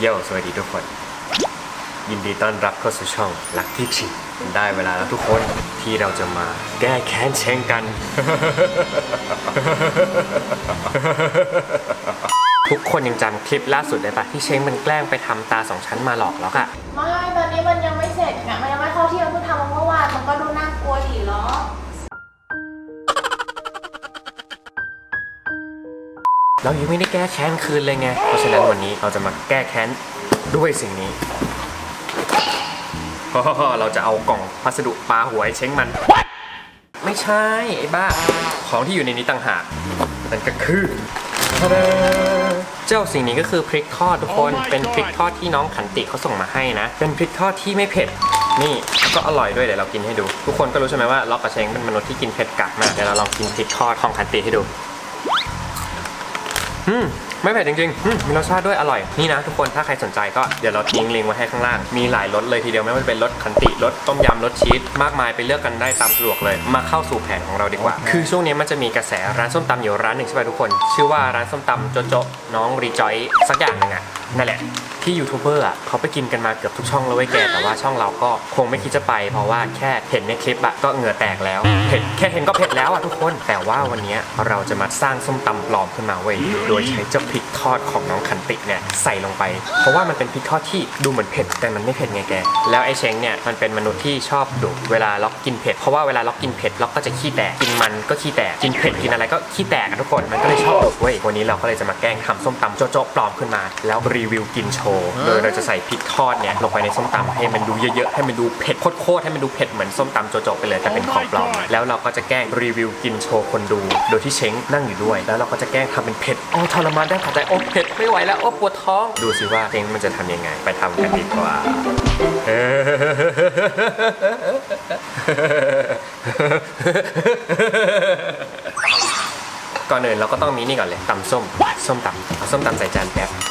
โย่สวัสดีทุกคน ยินดีต้อนรับเข้าสู่ช่องลักที่ชิได้เวลาแล้วทุกคนที่เราจะมาแก้แค้นเช้งกัน ทุกคนยังจำคลิปล่าสุดได้ปะที่เช้งมันแกล้งไปทำตาสองชั้นมาหลอกแล้วอะไม่ตอนนี้มันยังไม่เสร็จไงมันยังไม่เข้าที่มันเพิ่งทำมาเมื่อวานมันก็ดูน่ากลัวดีเหรอ เรายังไม่ได้แก้แค้นคืนเลยไง เพราะฉะนั้นวันนี้เราจะมาแก้แค้นด้วยสิ่งนี้เราจะเอากล่องพัสดุปลาหวยเช้งมัน ไม่ใช่ไอ้บ้า ของที่อยู่ในนี้ต่างหากนั่นก็คือทะดาเจ้าสิ่งนี้ก็คือพริกทอดทุกคน เป็นพริกทอดที่น้องขันติเขาส่งมาให้นะ เป็นพริกทอดที่ไม่เผ็ด นี่แล้วก็อร่อยด้วยเดี๋ยวเรากินให้ดู ทุกคนก็รู้ใช่ไหมว่าล็อกกับเชงเป็นมนุษย์ที่กินเผ็ดกัดมากเดี๋ยวเราลองกินพริกทอดของขันติให้ดู อืมไม่เผ็ดจริงๆอืมมีรสชาติด้วยอร่อย นี่นะ ทุกคนถ้าใครสนใจก็เดี๋ยวเราทิ้งลิงก์ไว้ให้ข้างล่าง มีหลายรสเลยทีเดียวไม่ว่าจะเป็นรสคันติรสต้มยำรสชีสมากมายไปเลือกกันได้ตามสะดวกเลย มาเข้าสู่แผนของเราดีกว่า คือช่วงนี้มันจะมีกระแสร้านส้มตำอยู่ร้านหนึ่งใช่ไหมทุกคน ชื่อว่าร้านส้มตำโจโจน้องรีจอยสักอย่างหนึ่งอะ นั่นแหละที่ยูทูบเบอร์อะเขาไปกินกันมาเกือบทุกช่องแล้วเว้ยแกแต่ว่าช่องเราก็คงไม่คิดจะไป เพราะว่าแค่เห็นในคลิปอะก็เหงื่อแตกแล้วเผ็ดแค่เห็นก็เผ็ดแล้วอะทุกคน แต่ว่าวันนี้เราจะมาสร้างส้มตำปลอมขึ้นมาเว้ยโดยใช้เจ้าพริกทอดของน้องคันติเนี่ยใส่ลงไป เพราะว่ามันเป็นพริกทอดที่ดูเหมือนเผ็ดแต่มันไม่เผ็ดไงแก แล้วไอ้เช้งเนี่ยมันเป็นมนุษย์ที่ชอบดุเวลาล็อกกินเผ็ดเพราะว่าเวลาล็อกกินเผ็ดล็อกก็จะขี้แตกกินมันก็ขี้แตกกินเผ็ดกินอะไรก็ขี้แตกอะทุกคนมันก็เลยชอบดุเว้ยวันนี้เราก็เลยจะมาแกล้งทำส้มตำโจ๊ะๆปลอมขึ้นมา แล้วรีวิวกินโชว์ โดยเราจะใส่พริกทอดเนี่ยลงไปในส้มตำให้มันดูเยอะๆ ให้มันดูเผ็ดโคตรๆ ให้มันดูเผ็ดเหมือนส้มตำโจ๊ะๆไปเลยแต่เป็นของปลอม แล้วเราก็จะแกล้งรีวิวกินโชว์คนดู โดยที่เช้งนั่งอยู่ด้วย แล้วเราก็จะแกล้งทำเป็นเผ็ดโอ้ทรมานได้ขาดใจโอ้เผ็ดไม่ไหวแล้วโอ้ปวดท้อง ดูสิว่าเช้งมันจะทำยังไง ไปทำกันดีกว่าก่อนอื่นเราก็ต้องมีนี่ก่อนเลยตำส้มส้มตำเอาส้มตำใส่จานแป๊บนะ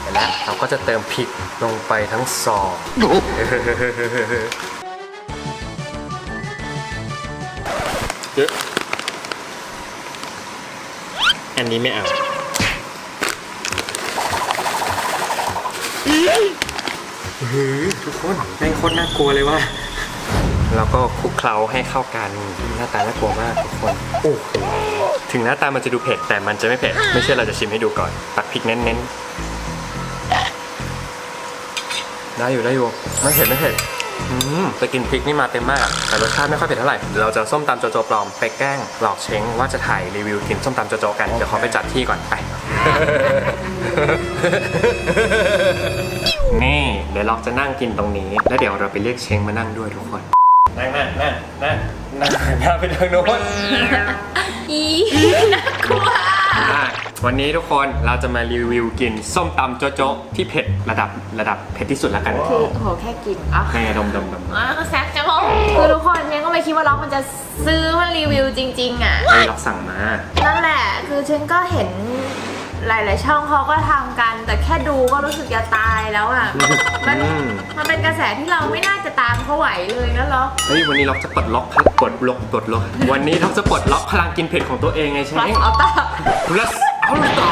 เสร็จแล้วเราก็จะเติมพริกลงไปทั้งซองเยอะอันนี้ไม่เอาเฮ้ยทุกคนแม่งโคตรน่ากลัวเลยว่ะแล้วก็คลุกเคล้าให้เข้ากันหน้าตาน่ากลัวมากทุกคนโอ้โห ถึงหน้าตามันจะดูเผ็ดแต่มันจะไม่เผ็ด ไม่เชื่อเราจะชิมให้ดูก่อน ตักพริกเน้นๆ ได้อยู่ได้อยู่ ไม่เผ็ดไม่เผ็ดอืมแต่กลินพริกนี่มาเต็มมาก แต่รสชาติไม่ค่อยเผ็ดเท่าไหร่เดี๋ยวเราจะส้มตำโจโจปลอมไปแกล้งหลอกเช้งว่าจะถ่ายรีวิวกินส้มตำโจโจกัน เดี๋ยวเขาไปจัดที่ก่อนไปนี่เดี๋ยวเราจะนั่งกินตรงนี้ แล้วเดี๋ยวเราไปเรียกเช้งมานั่งด้วยทุกคน นั่งนั่งนั่งนั่งนั่ง หน้าไปทางโน้นอีน่ากลัวอะวันนี้ทุกคนเราจะมารีวิวกินส้มตำโจ๊ะโจ๊ะที่เผ็ดระดับระดับเผ็ดที่สุดแล้วกันคือโหแค่กินอะแม่ดมดมดมอะก็แซ่บจะบอกคือทุกคนยังก็ไม่คิดว่าล็อกมันจะซื้อมารีวิวจริง ๆ อะเฮ้ยเราสั่งมา นั่นแหละ คือฉันก็เห็น หลาย ๆ ช่องเขาก็ทำกัน แต่แค่ดูก็รู้สึกจะตายแล้วอะมันอืม มันเป็นกระแสที่เราไม่น่าจะตามเขาไหวเลยนะล็อกเฮ้ยวันนี้เราจะปลดล็อกปลดล็อกปลดล็อก วันนี้เราจะปลดล็อกพลังกินเผ็ดของตัวเองไงใช่ไหม เอาตา plus เอาต่อ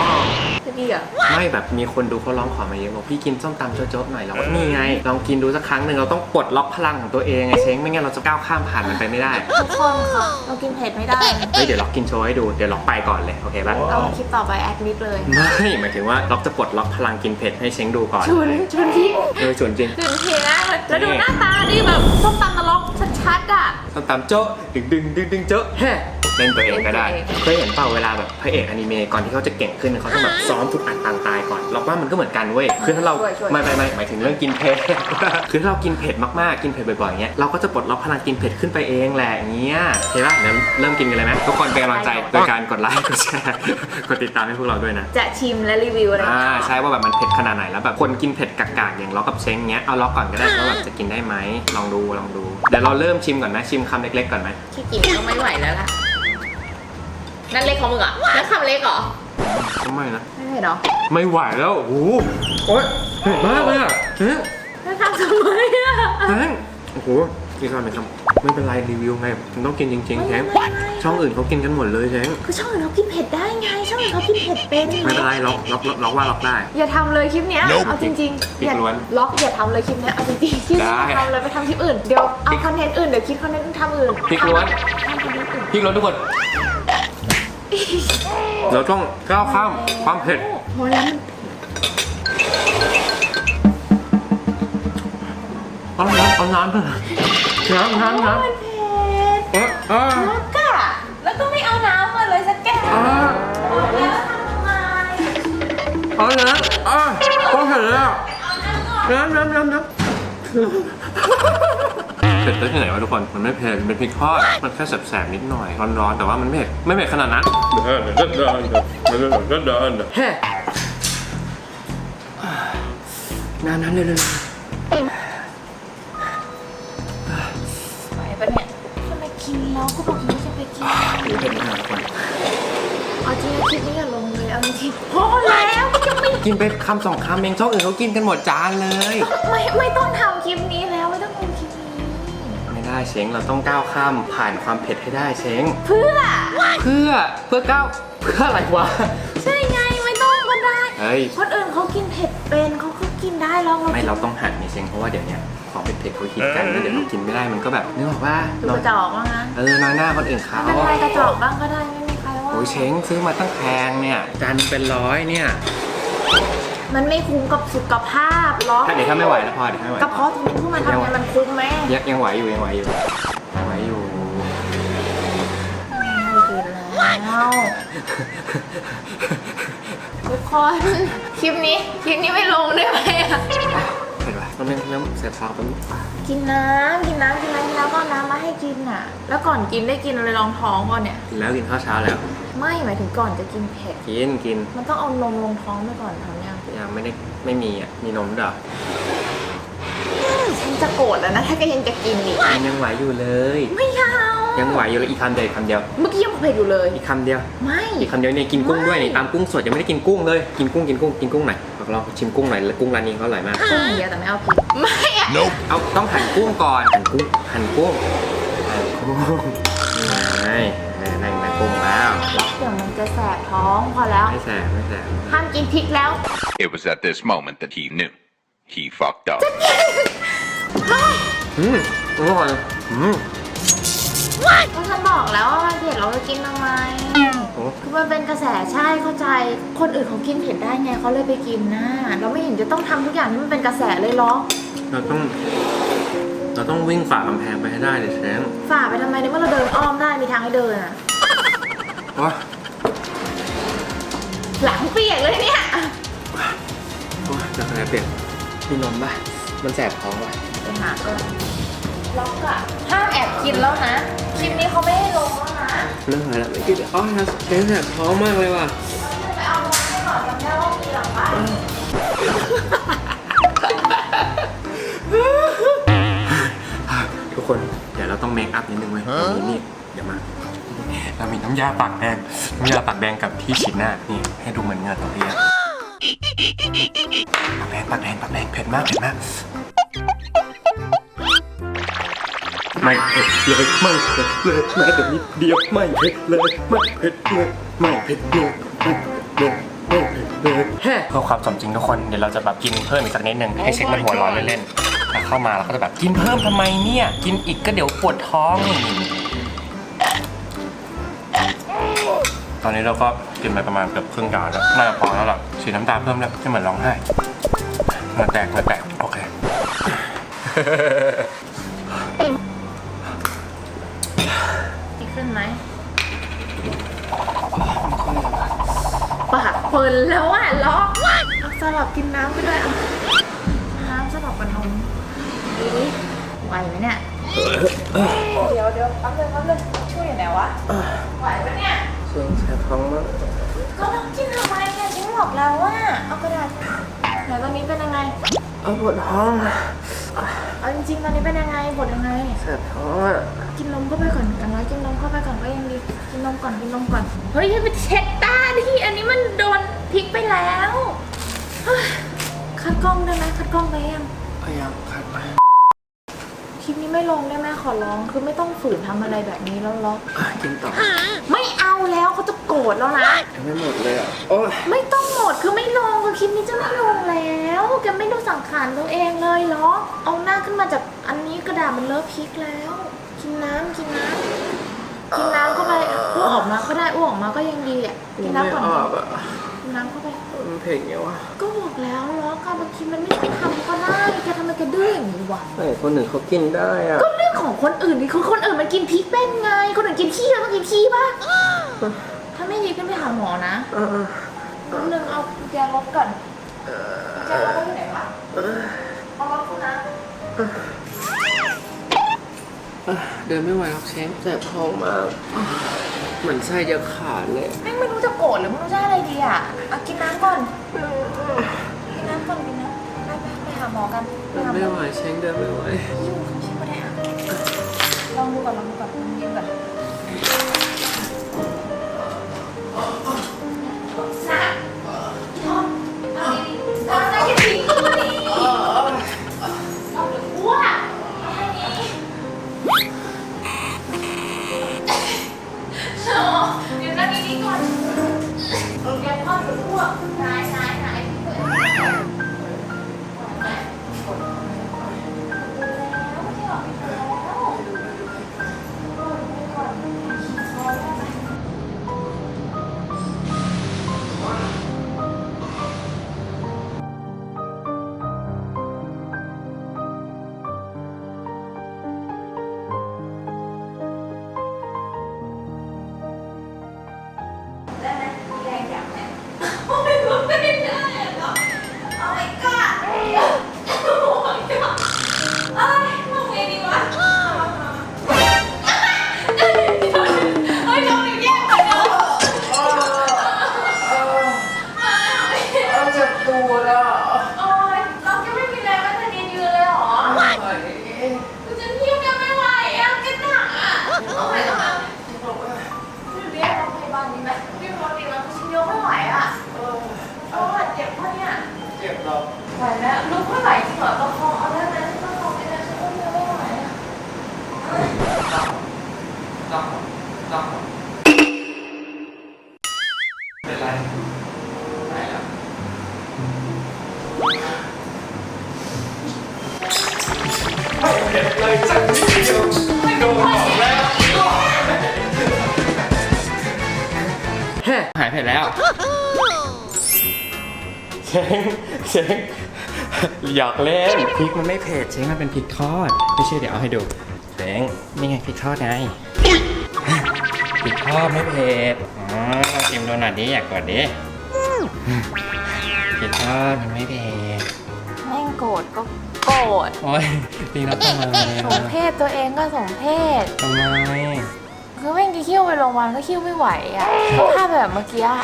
จะดีเหรอไม่แบบมีคนดูเขาร้องขอมาเยอะบอกพี่กินส้มตำโจ๊ะโจ๊ะหน่อยเราก็นี่ไง ลองกินดูสักครั้งหนึ่งเราต้องปลดล็อกพลังของตัวเองไงเช้งไม่งั้นเราจะก้าวข้ามผ่านมันไปไม่ได้ทุกคนค่ะเรากินเผ็ดไม่ได้เฮ้ยเดี๋ยวล็อกกินโชว์ให้ดูเดี๋ยวล็อกไปก่อนเลยโอเคปะเอาคลิปต่อไปแอดมิดเลยไม่หมายถึงว่าล็อกจะปลดล็อกพลังกินเผ็ดให้เช้งดูก่อนชุนชุนที่เออชวนจริงชุนทีนะแล้วดูหน้าตาดิแบบส้มตำนรกชัดๆอะส้มตำโจ๊ะดึงดึงดึงดึงเจ๊ะแฮ่ เล่นตัวเองก็ได้เล่นตัวเองเคยเห็นเปล่าเวลาแบบพระเอกอนิเมะก่อนที่เขาจะเก่งขึ้นเขาต้องแบบซ้อมฝึกอัดต่างตายก่อนเราว่ามันก็เหมือนกันเว้ยคือถ้าเราไม่ไม่ไม่หมายถึงเรื่องกินเผ็ดคือถ้าเรากินเผ็ดมากๆกินเผ็ดบ่อยๆอย่างเงี้ยเราก็จะปลดล็อกพลังกินเผ็ดขึ้นไปเองแหละอย่างเงี้ยเห็นปะเดี๋ยวเริ่มกินกันเลยไหมทุกคนเป็นกำลังใจโดยการกดไลค์กดแชร์กดติดตามให้พวกเราด้วยนะ จะชิมและรีวิวอะไรอ่าใช่ว่าแบบมันเผ็ดขนาดไหนแล้วแบบคนกินเผ็ดกากๆอย่างล็อกกับเช้งเงี้ยเอาล็อกก่อนก็ได้ว่าแบบจะกินได้ไหมลองดูลองดูเดี๋ยวเราเริ่มชิมก่อนไหมชิมคำเล็กๆก่อนไหมที่กินก็ไม่ไหวแล้วล่ะ นั่นเล็กของมึงเหรอะนั่นคำเล็กเหรอ ไม่นะ ไม่เผ็ดเหรอไม่ไหวแล้วโอ้โหโอ๊ยเผ็ดมากเลยอะเฮ้ยนั่นคำทำไมอะเฮ้ยโอ้โหอีกคำหนึ่งคำไม่เป็นไรรีวิวไงมันต้องกินจริงๆแชงช่องอื่นเขากินกันหมดเลยแชงคือช่องอื่นเขากินเผ็ดได้ไง ช่องอื่นเขากินเผ็ดเป็นไม่เป็นไรล็อกล็อกล็อกล็อกว่าล็อกได้ อย่าทำเลยคลิปเนี้ย เอาจริงพริๆกอย่าล้วนล็อกอย่าทำเลยคลิปเนี้ย เอาจริงๆคลิปนี้ได้อย่าทำเลยไปทำคลิปอื่น เดี๋ยวเอาคอนเทนต์อื่นเดี๋ยวคิดคอนเทนต์ทำอื่นพริกล้วนทำคอนเทนต์อื่นพริกล้วนทุกคน เราต้องก้าวข้ามความเผ็ดโหแล้วมันเอาน้ำเอาน้ำเถอะน้ำน้ำน้มันเผ็ดำเออเออล็อกอะแล้วก็ไม่เอาน้ำมาเลยสักแก้วเออบอกแล้วทำทำไมเอาน้ำอะต้องเผ็ดแล้วเอาน้ำก่อนน้ำน้ำน้ำน้ำ เผ็ดได้ที่ไหนวะทุกคน มันไม่เผ็ดมันเป็นพริกทอด มันแค่แสบๆนิดหน่อย ร้อนๆ แต่ว่ามันไม่เผ็ด ไม่เผ็ดขนาดนั้นเดินเดินเดินเดินเดินเดินเฮ้น้ำนั้นเลยเลยไหวปะเนี่ยทำไมกินแล้วก็บอกไม่จะไปกินเผ็ดมากทุกคนเอาจริงๆคลิปนี้อย่าลงเลยเอาจริงๆพอแล้วก็จะไม่กินไปคำสองคำเองช่องอื่นเขากินกันหมดจานเลย ไม่ไม่ต้องทำคลิปนี้แล้วไม่ต้อง เช้งเราต้องก้าวข้ามผ่านความเผ็ดให้ได้เช้ง เพื่อ เพื่อเพื่อก้าวเพื่ออะไรวะ ใช่ไงไม่ต้องก็ได้เฮ้ย คนอื่นเขากินเผ็ดเป็นเขาก็กินได้แล้วไม่เราต้องหัดนี่เช้งเพราะว่าเดี๋ยวเนี้ยของเผ็ดๆเขาฮิตกันแล้วเดี๋ยวเรากินไม่ได้มันก็แบบนึกออกว่าดูกระจอกว่างั้นเออน้อยหน้าคนอื่นเขาไม่เป็นไรกระจอกบ้างก็ได้ไม่มีใครว่าโอ้ยเช้งซื้อมาตั้งแพงเนี่ยจานเป็นร้อยเนี่ย มันไม่คุ้มกับสุขภาพหรอกถ้าเดี๋ยวถ้าไม่ไหวแล้วพอเดี๋ยวถ้าไม่ไหวกระเพาะถึงขึ้นมาทำไงมันคุ้มไหมยังยังไหวอยู่ยังไหวอยู่ยังไหวอยู่ไม่กินแล้วทุกคนคลิปนี้คลิปนี้ไม่ลงได้ไหมอะเห็นปะต้องเริ่มเริ่มเสียท้องแป๊บนึงกินน้ำกินน้ำกินน้ำกินน้ำก็เอาน้ำมาให้กินอะ แล้วก่อนกินได้กินอะไรรองท้องก่อนเนี่ยกินแล้วกินข้าวเช้าแล้ว ไม่หมายถึงก่อนจะกินเผ็ด กินกินมันต้องเอานมลงท้องไปก่อนทำยังยัง ไม่ได้ไม่มีอะ มีนมด้วยเหรอฉันจะโกรธแล้วนะ ถ้าแกยังจะกินอีกยังยังไหวอยู่เลย ไม่เอายังไหวอยู่เลยอีกคำเดียวอีกคำเดียว เมื่อกี้ยังเผ็ดอยู่เลย อีกคำเดียว ไม่อีกคำเดียวเนี่ยกินกุ้งด้วยนี่ตามกุ้งสดยังไม่ได้กินกุ้งเลย กินกุ้งกินกุ้งกินกุ้งหน่อยลองชิมกุ้งหน่อยแล้วกุ้งร้านนี้เขาอร่อยมากกุ้งอย่างเดียวแต่ไม่เอาพริกไม่อะเอาต้องหั่นกุ้งก่อนหั่นกุ้งหั่นกุ้งหั่นกุ้งนี่ไงนี่นั่งนั่งกุ้งแล้วเดี๋ยวมันจะแสบท้องพอแล้วไม่แสบไม่แสบห้ามกินพริกแล้ว It was at this moment that he knew. He fucked up. อืมอร่อยอืมก็ฉันบอกแล้วว่ามันเผ็ดเราจะกินทำไมโอ้คือมันเป็นกระแสใช่เข้าใจ คนอื่นเขากินเผ็ดได้ไงเขาเลยไปกินนะเราไม่เห็นจะต้องทำทุกอย่างที่มันเป็นกระแสเลยหรอกเราต้อง เราต้องวิ่งฝ่ากำแพงไปให้ได้เลยแชงฝ่าไปทำไมในเมื่อเราเดินอ้อมได้มีทางให้เดินอะโอ้ยหลังเปียกเลยเนี่ย โอ้ยจะอะไรเปลี่ยนมีนมป่ะ มันแสบท้องป่ะไปหาก่อนล็อกอะห้ามแอบกินแล้วนะ คลิปนี้เขาไม่ให้ลงแล้วนะเรื่องอะไรละไม่กินอ๋อแชงแสบท้องมากเลยว่ะไปเอาลงให้ก่อนจำได้ว่ามีหลังบ้านทุกคน เดี๋ยวเราต้องเมคอัพนิดนึงไว้ยตรงนี้นี่เดี๋ยวมา เรามีน้ำยาปากแดง น้ำยาปากแดงกับที่ฉีดหน้า นี่ ให้ดูเหมือนเงาตรงนี้อะ ปากแดงปากแดงปากแดงเผ็ดมากเผ็ดมากไม่เผ็ดเลยไม่เผ็ดเลยแม้แต่นิดเดียวไม่เผ็ดเลยไม่เผ็ดเลยไม่เผ็ดเลยไม่เผ็ดเลยไม่เผ็ดเลยแฮ่เพื่อความสมจริงทุกคนเดี๋ยวเราจะแบบกินเพิ่มอีกสักนิดนึงให้เช็คมันหัวร้อนเล่นๆแต่เข้ามาเราก็จะแบบกินเพิ่มทำไมเนี่ยกินอีกก็เดี๋ยวปวดท้องนี่ตอนนี้เราก็ กินไปประมาณเกือบครึ่งจานแล้วน่าจะพอแล้วล่ะสีน้ำตาลเพิ่มแล้วไม่เหมือนร้องไห้เหมาแตกเหมาแตกโอเคดีขึ้นไหมปากเปินแล้วอะล็อกเอาสลับกินน้ำไปด้วยอะน้ำสลับกับนมดีดิไหวไหมเนี่ย เดี๋ยวเดี๋ยวแป๊บนึงแป๊บนึงช่วยอยู่ไหนวะ ไหวปะเนี่ย เครื่องแสบท้องมากก็ต้องกินทำไมเนี่ยฉันบอกแล้วว่าเอากระดาษไหนตอนนี้เป็นยังไง เอาปวดท้องเอาจริงๆตอนนี้เป็นยังไงปวดยังไง แสบท้องอะกินนมเข้าไปก่อนอย่างน้อยกินนมเข้าไปก่อนก็ยังดีกินนมก่อนกินนมก่อนเฮ้ยอย่าไปเช็ดตาดิอันนี้มันโดนพริกไปแล้วคัดกล้องได้ไหมคัดกล้องไปยังพยายามคัดไปคลิปนี้ไม่ลงได้ไหมขอร้องคือไม่ต้องฝืนทำอะไรแบบนี้แล้วล็อกกินต่อไม่ แล้วเขาจะโกรธแล้วนะ ยังไม่หมดเลยอะโอ้ยไม่ต้องหมดคือไม่ลงคือคลิปนี้จะไม่ลงแล้วแกไม่ดูสังขารตัวเองเลยเหรอ เอาหน้าขึ้นมาจากอันนี้กระดาษมันเลอะพริกแล้ว กินน้ำกินน้ำกินน้ำเข้าไปอ้วกออกมาก็ได้อ้วกออกมาก็ยังดีอะกินไม่น้ำก่อนออกอะกินน้ำเข้าไป มันเผ็ดไงวะก็บอกแล้วล้อการบางทีมันไม่ต้องทำก็ได้แกทำไมแกดื้ออย่างนี้วะไอ้คนหนึ่งเขากินได้อะก็เรื่องของคนอื่นดิคือคนอื่นมันกินพริกเป็นไง คนอื่นกินขี้แล้วต้องกินขี้ป่ะ ถ้าไม่ดีก็ไปหาหมอนะเออนิดนึงเอากุญแจรถก่อนกุญแจรถเขาอยู่ไหนวะเอารถกูนะเออเดินไม่ไหวหรอกเชฟแสบท้องมากเหมือนไส้จะขาดเลยแม่งไม่รู้จะโกรธหรือไม่รู้จะอะไรดีอะเอากินน้ำก่อนกินน้ำก่อนกินน้ำไปไปไปหาหมอกันไปหาหมไม่อไหวเชฟเดินไม่ไหวยุ่งเขาชิบไม่ได้อะลองดูก่อนลองดูก่อนลองยืนก่อน ต้องเป็นไรไหนล่ะหายเผ็ดแล้วเชงเชงหยอกเล่นพริกมันไม่เผ็ดเชงมันเป็นพริกทอด ไม่เชื่อเดี๋ยวเอาให้ดูเชงนี่ไงพริกทอดไง พริกทอดไม่เผ็ดอ๋อลองชิมดูหน่อยดิอยากกดดิพริกทอดมันไม่เผ็ดแม่งโกรธก็โกรธโอ้ยจริงแล้วทำไมสมเพศตัวเองก็สมเพศทำไมคือแม่งจะคิ้วไปโรงพยาบาลก็คิ้วไม่ไหวอะก็ภาพแบบเมื่อกี้อะ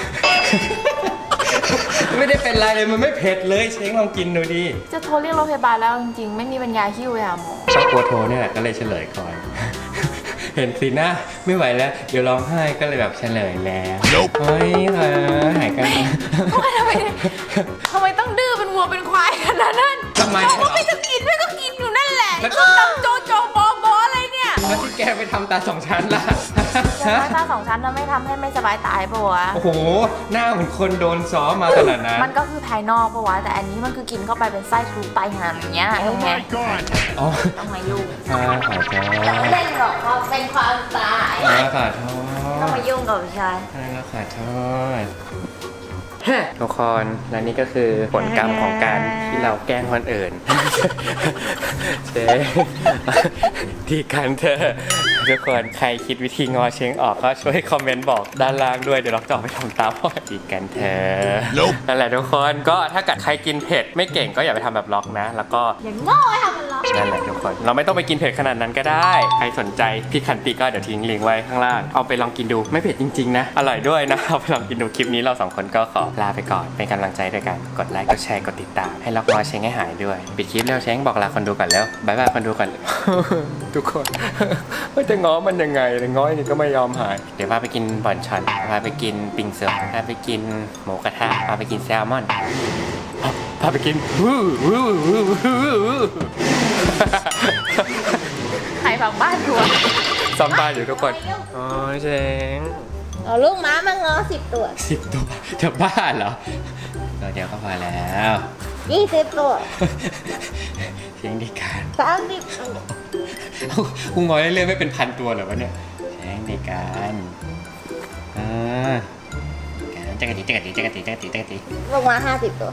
ไม่ได้เป็นไรเลยมันไม่เผ็ดเลยเชงลองกินดูดิ จะโทรเรียกรถพยาบาลแล้วจริงๆ ไม่มีปัญญาคิ้วไปหาหมอก็กลัวโทรเนี่ยแหละก็เลยเฉลยก่อน เห็นสีหน้าไม่ไหวแล้ว เดี๋ยวร้องไห้ก็เลยแบบเฉลยแล้วเฮ้ยเออหายกันทำไมทำไมทำไมต้องดื้อเป็นวัวเป็นควายขนาดนั้นทำไมบอกว่าไม่จะกินไม่ก็กินอยู่นั่นแหละแล้วส้มตำโจโจบอบออะไรเนี่ยแล้วที่แกไปทำตาสองชั้นล่ะ สบายตาสองชั้นเราไม่ทำให้ไม่สบายตายปะวะ โอ้โห หน้าเหมือนคนโดนซ้อมมาขนาดนั้นมันก็คือภายนอกปะวะ แต่อันนี้มันคือกินเข้าไปเป็นไส้ทะลุไตหามอย่างเงี้ยยังไงอ๋อต้องมายุ่งอ่าขอโทษไม่ได้หรอกครับเป็นความตายอ่าขอโทต้องษมายุ่งกับฉันอ่าขอโทษ ทุกคนและนี่ก็คือผลกรรมของการที่เราแกล้งคนอื่นเชงดีกันเธอะทุกคนใครคิดวิธีงอเชงออกก็ช่วยคอมเมนต์บอกด้านล่างด้วยเดี๋ยวเราจะเอาไปทำตามพ่อดีกันเธอะนั่นแหละทุกคนก็ถ้าเกิดใครกินเผ็ดไม่เก่งก็อย่าไปทำแบบล็อกนะ แล้วก็อย่างโง่ให้ทำมั นั่นแหละทุกคน เราไม่ต้องไปกินเผ็ดขนาดนั้นก็ได้ ใครสนใจพี่คันติก็เดี๋ยวทิ้งลิงก์ไว้ข้างล่าง เอาไปลองกินดู ไม่เผ็ดจริงๆนะ อร่อยด้วยนะ เอาไปลองกินดูคลิปนี้เราสองคนก็ขอลาไปก่อน เป็นกำลังใจด้วยกัน กดไลค์ กดแชร์ กดติดตาม ให้ล็อกวอเช้งให้หายด้วย ปิดคลิปแล้วเช้งบอกลาคนดูก่อนแล้วบายบายคนดูก่อน ทุกคนว่าจะง้อมันยังไงง้อยนี้ก็ไม่ยอมหาย เดี๋ยวพาไปกินบอนชอนพาไปกินปิงเสือพาไปกินหมูกระทะพาไปกินแซลมอน พาไปกินวู้วู้วู้วู้วู้ฟังบ้านทัวร์ซ้อมบ้านอยู่ทุกคนอ๋อเชงเอาลูกม้ามางอสิบตัวสิบตัวจะบ้าเหรอตัวเดียวก็พอแล้วยี่สิบตัวเสียงดีการสามสิบตัวกูงอยเรื่อยๆไม่เป็นพันตัวเหรอวะเนี่ยเสียงดีการอ่าการจักรจีจักรจีจักรจีจักรจีจักรจีลงมาห้าสิบตัว